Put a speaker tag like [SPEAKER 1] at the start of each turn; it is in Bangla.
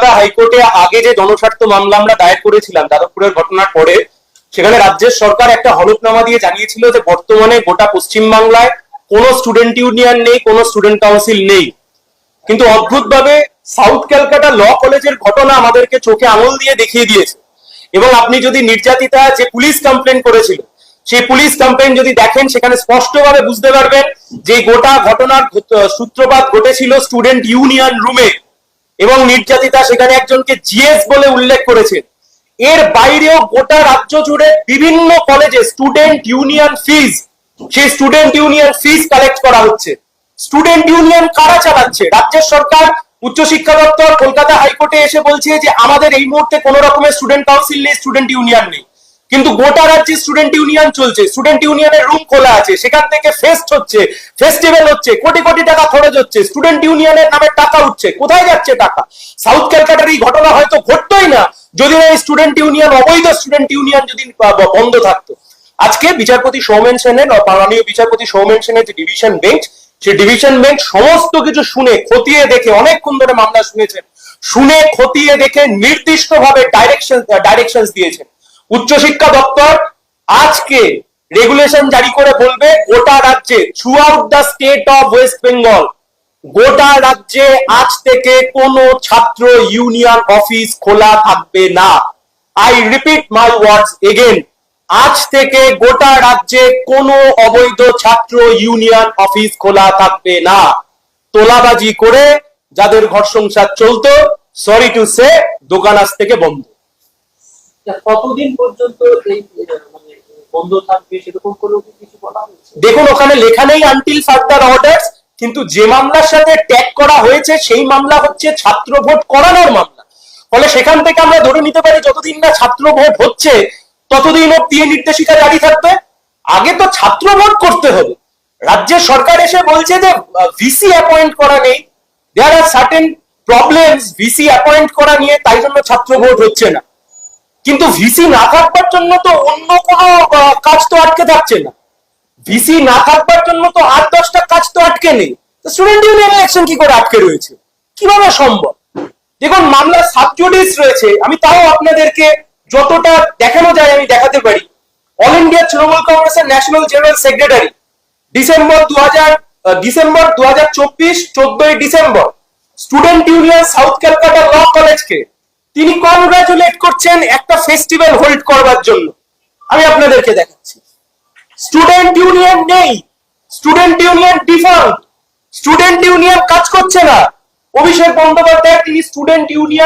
[SPEAKER 1] কলকাতা হাইকোর্টে আগে যে জনস্বার্থ মামলা আমরা দায়ের করেছিলাম, যাদবপুরের ঘটনার পরে, সেখানে রাজ্যের সরকার একটা হলফনামা দিয়ে জানিয়েছিল যে বর্তমানে গোটা পশ্চিমবাংলায় কোনো স্টুডেন্ট ইউনিয়ন নেই, কোনো স্টুডেন্ট কাউন্সিল নেই। কিন্তু অদ্ভুতভাবে সাউথ ক্যালকাটা ল কলেজের ঘটনা আমাদেরকে চোখে আঙুল দিয়ে দেখিয়ে দিয়েছে। এবং আপনি যদি নির্যাতিতা যে পুলিশ কমপ্লেন করেছিল, সেই পুলিশ কমপ্লেন যদি দেখেন, সেখানে স্পষ্টভাবে বুঝতে পারবেন যে গোটা ঘটনার সূত্রপাত ঘটেছিল স্টুডেন্ট ইউনিয়ন রুমে এবং নির্যাতিতা সেখানে একজনকে জিএস বলে উল্লেখ করেছেন এর বাইরেও গোটা রাজ্য জুড়ে বিভিন্ন কলেজে স্টুডেন্ট ইউনিয়ন ফিজ সেই স্টুডেন্ট ইউনিয়ন ফিজ কালেক্ট করা হচ্ছে। স্টুডেন্ট ইউনিয়ন কারা চালাচ্ছে? রাজ্যের সরকার, উচ্চশিক্ষা দপ্তর, কলকাতা হাইকোর্টে এসে বলছে যে আমাদের এই মুহূর্তে কোন রকমের স্টুডেন্ট কাউন্সিল নেই স্টুডেন্ট ইউনিয়ন নেই। কিন্তু গোটা রাজ্যে স্টুডেন্ট ইউনিয়ন চলছে স্টুডেন্ট ইউনিয়নের রুম খোলা আছে, সেখান থেকে ফেস্ট হচ্ছে ফেস্টিভ্যাল হচ্ছে, কোটি কোটি টাকা খরচ হচ্ছে স্টুডেন্ট ইউনিয়নের নামে টাকা উঠছে, কোথায় যাচ্ছে টাকা? সাউথ ক্যালকাটার এই ঘটনা হয়তো ঘটতোই না যদি এই স্টুডেন্ট ইউনিয়ন অবৈধ স্টুডেন্ট ইউনিয়ন যদি বন্ধ থাকতো। আজকে বিচারপতি সৌমেন সেনের মাননীয় বিচারপতি সৌমেন সেনের যে ডিভিশন বেঞ্চ সেই ডিভিশন বেঞ্চ সমস্ত কিছু শুনে, খতিয়ে দেখে, অনেকক্ষণ ধরে মামলা শুনেছেন, শুনে খতিয়ে দেখে নির্দিষ্টভাবে ডাইরেকশন ডাইরেকশন দিয়েছেন। উচ্চশিক্ষা দপ্তর আজকে রেগুলেশন জারি করে বলবে গোটা রাজ্যে throughout the state of West Bengal গোটা রাজ্যে আজ থেকে কোনো ছাত্র ইউনিয়ন অফিস খোলা থাকবে না। I repeat my words again আজ থেকে গোটা রাজ্যে কোনো অবৈধ ছাত্র ইউনিয়ন অফিস খোলা থাকবে না। তোলাবাজি করে যাদের ঘর সংসার চলতো সরি টু সে দোকান আজ থেকে বন্ধ।
[SPEAKER 2] আহ, মানে
[SPEAKER 1] দেখুন ওখানে লেখা নেই আনটিল ফার্দার অর্ডার্স কিন্তু যে মামলার সাথে ট্যাগ করা হয়েছে সেই মামলা হচ্ছে ছাত্র ভোট করানোর মামলা। ফলে সেখান থেকে আমরা ধরে নিতে পারি যতদিন না ছাত্র ভোট হচ্ছে ততদিন অব্দি নির্দেশিকা জারি থাকবে। আগে তো ছাত্র ভোট করতে হবে। রাজ্যের সরকার এসে বলছে যে ভিসি অ্যাপয়েন্ট করা নেই। There are certain problems VC appoint করা নিয়ে তাই জন্য ছাত্র ভোট হচ্ছে না। কিন্তু ভিসি না থাকবার জন্য তো অন্য কোনো কাজ তো আটকে থাকছে না। ভিসি না থাকবার জন্য তো আট দশটা কাজ তো আটকে নেই। স্টুডেন্ট ইউনিয়ন ইলেকশন কি করে আটকে রয়েছে? কীভাবে সম্ভব? দেখুন মামলা সাবজুডিস রয়েছে। আমি তাও আপনাদেরকে যতটা দেখানো যায় আমি দেখাতে পারি। অল ইন্ডিয়া তৃণমূল কংগ্রেসের ন্যাশনাল জেনারেল সেক্রেটারি ডিসেম্বর দু হাজার ডিসেম্বর দু হাজার চব্বিশ, চোদ্দই December student union South Calcutta law কলেজকে তিনি কংগ্রাচুলেট করছেন একটা ফেস্টিভ্যাল হোল্ড করবার জন্য। আমি আপনাদেরকে দেখাচ্ছি। স্টুডেন্ট ইউনিয়ন নেই। Student union default student union কাজ করছে না। অভিষেক বন্দ্যোপাধ্যায় তিনি স্টুডেন্ট ইউনিয়ন